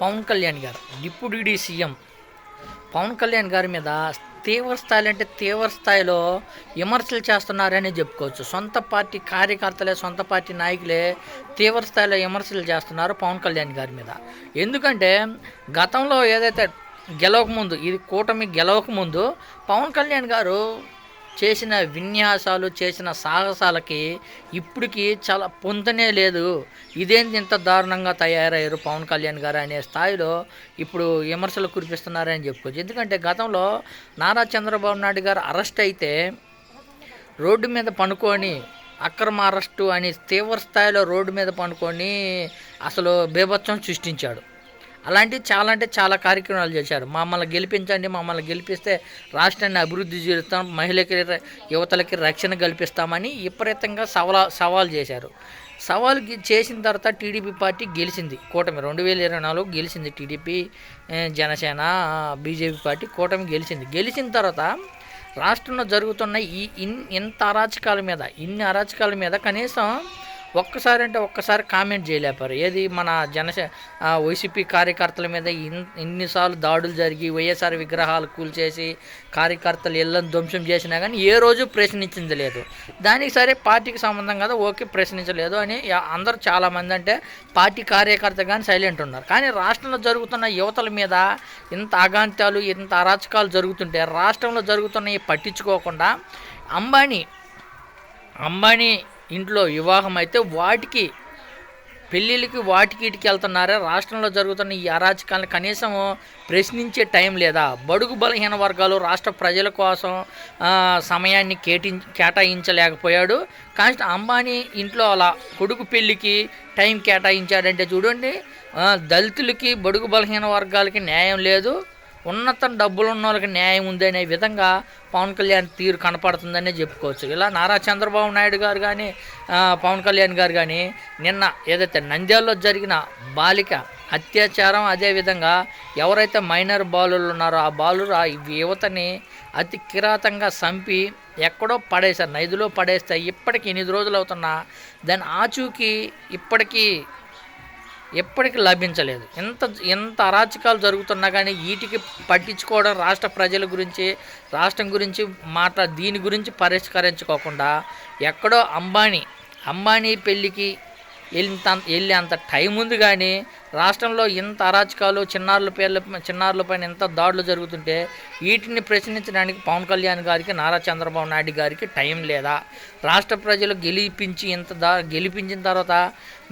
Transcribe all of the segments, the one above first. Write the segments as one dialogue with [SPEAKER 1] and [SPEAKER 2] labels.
[SPEAKER 1] పవన్ కళ్యాణ్ గారు deputy CM. Pawan Kalyan గారి మీద తీవ్ర స్థాయిలో అంటే తీవ్ర స్థాయిలో విమర్శలు చేస్తున్నారని చెప్పుకోవచ్చు. సొంత పార్టీ కార్యకర్తలే సొంత పార్టీ నాయకులే తీవ్ర స్థాయిలో విమర్శలు చేస్తున్నారు పవన్ కళ్యాణ్ గారి మీద. ఎందుకంటే గతంలో ఏదైతే గెలవక ముందు ఇది కూటమి గెలవక ముందు పవన్ కళ్యాణ్ గారు చేసిన విన్యాసాలు చేసిన సాహసాలకి ఇప్పటికి చాలా పొందనే లేదు. ఇదేంటి ఇంత దారుణంగా తయారయ్యారు పవన్ కళ్యాణ్ గారు అనే స్థాయిలో ఇప్పుడు విమర్శలు కురిపిస్తున్నారని చెప్పుకోవచ్చు. ఎందుకంటే గతంలో నారా చంద్రబాబు నాయుడు గారు అరెస్ట్ అయితే రోడ్డు మీద పనుకొని అక్రమ అరెస్టు అని తీవ్ర స్థాయిలో రోడ్డు మీద పనుకొని అసలు బీభత్సం సృష్టించాడు. అలాంటివి చాలా అంటే చాలా కార్యక్రమాలు చేశారు. మమ్మల్ని గెలిపించండి మమ్మల్ని గెలిపిస్తే రాష్ట్రాన్ని అభివృద్ధి చేస్తాం మహిళకి యువతలకి రక్షణ కల్పిస్తామని విపరీతంగా సవాల్ సవాల్ చేశారు. సవాల్ చేసిన తర్వాత టీడీపీ పార్టీ గెలిచింది. కూటమి రెండు వేల ఇరవై నాలుగు గెలిచింది టీడీపీ జనసేన బీజేపీ పార్టీ కూటమి గెలిచింది. గెలిచిన తర్వాత రాష్ట్రంలో జరుగుతున్న ఈ ఇన్ ఇంత అరాచకాల మీద ఇన్ని అరాచకాల మీద కనీసం ఒక్కసారి అంటే ఒక్కసారి కామెంట్ చేయలేపారు. ఏది మన జనసే వైసీపీ కార్యకర్తల మీద ఇన్ ఇన్నిసార్లు దాడులు జరిగి వైఎస్ఆర్ విగ్రహాలు కూల్చేసి కార్యకర్తలు ఇళ్ళని ధ్వంసం చేసినా కానీ ఏ రోజు ప్రశ్నించింది లేదు. దానికి సరే పార్టీకి సంబంధం కదా ఓకే ప్రశ్నించలేదు అని అందరూ చాలామంది అంటే పార్టీ కార్యకర్త కానీ సైలెంట్ ఉన్నారు. కానీ రాష్ట్రంలో జరుగుతున్న యువతల మీద ఇంత అగాంత్యాలు ఇంత అరాచకాలు జరుగుతుంటే రాష్ట్రంలో జరుగుతున్నవి పట్టించుకోకుండా అంబానీ అంబానీ ఇంట్లో వివాహం అయితే వాటికి పెళ్ళిళ్ళకి వాటికి ఇటుకి వెళ్తున్నారా? రాష్ట్రంలో జరుగుతున్న ఈ అరాచకాలను కనీసం ప్రశ్నించే టైం లేదా? బడుగు బలహీన వర్గాలు రాష్ట్ర ప్రజల కోసం సమయాన్ని కేటి కేటాయించలేకపోయాడు. కానీ అంబానీ ఇంట్లో అలా కొడుకు పెళ్ళికి టైం కేటాయించాడంటే చూడండి దళితులకి బడుగు బలహీన వర్గాలకి న్యాయం లేదు. ఉన్నత డబ్బులు ఉన్న వాళ్ళకి న్యాయం ఉంది అనే విధంగా పవన్ కళ్యాణ్ తీరు కనపడుతుందనే చెప్పుకోవచ్చు. ఇలా నారా చంద్రబాబు నాయుడు గారు కానీ పవన్ కళ్యాణ్ గారు కానీ నిన్న ఏదైతే నంద్యాలలో జరిగిన బాలిక అత్యాచారం అదేవిధంగా ఎవరైతే మైనర్ బాలులు ఉన్నారో ఆ బాలురు ఆ యువతని అతి కిరాతంగా చంపి ఎక్కడో పడేశారు. నదిలో పడేస్తే ఇప్పటికి ఎనిమిది రోజులు అవుతున్నా దాని ఆచూకీ ఇప్పటికీ ఎప్పటికీ లభించలేదు. ఎంత ఎంత అరాచకాలు జరుగుతున్నా కానీ వీటికి పట్టించుకోవడం రాష్ట్ర ప్రజల గురించి రాష్ట్రం గురించి మాట దీని గురించి పరిష్కరించుకోకుండా ఎక్కడో అంబానీ అంబానీ పెళ్ళికి వెళ్ళింత వెళ్ళే అంత టైం ఉంది కానీ రాష్ట్రంలో ఇంత అరాచకాలు చిన్నారుల పేర్ల చిన్నారుల పైన ఇంత దాడులు జరుగుతుంటే వీటిని ప్రశ్నించడానికి పవన్ కళ్యాణ్ గారికి నారా చంద్రబాబు నాయుడు గారికి టైం లేదా? రాష్ట్ర ప్రజలు గెలిపించి ఇంత దా గెలిపించిన తర్వాత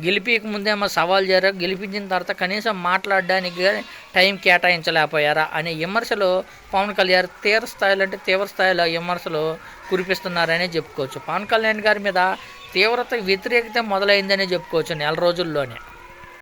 [SPEAKER 1] గెలిపించక ముందేమో సవాల్ చేయరా గెలిపించిన తర్వాత కనీసం మాట్లాడడానికి టైం కేటాయించలేకపోయారా? అనే విమర్శలు పవన్ కళ్యాణ్ తీవ్ర స్థాయిలో అంటే తీవ్ర స్థాయిలో విమర్శలు కురిపిస్తున్నారనే చెప్పుకోవచ్చు. పవన్ కళ్యాణ్ గారి మీద తీవ్రత వ్యతిరేకత మొదలైందనే చెప్పుకోవచ్చు నెల రోజుల్లోనే.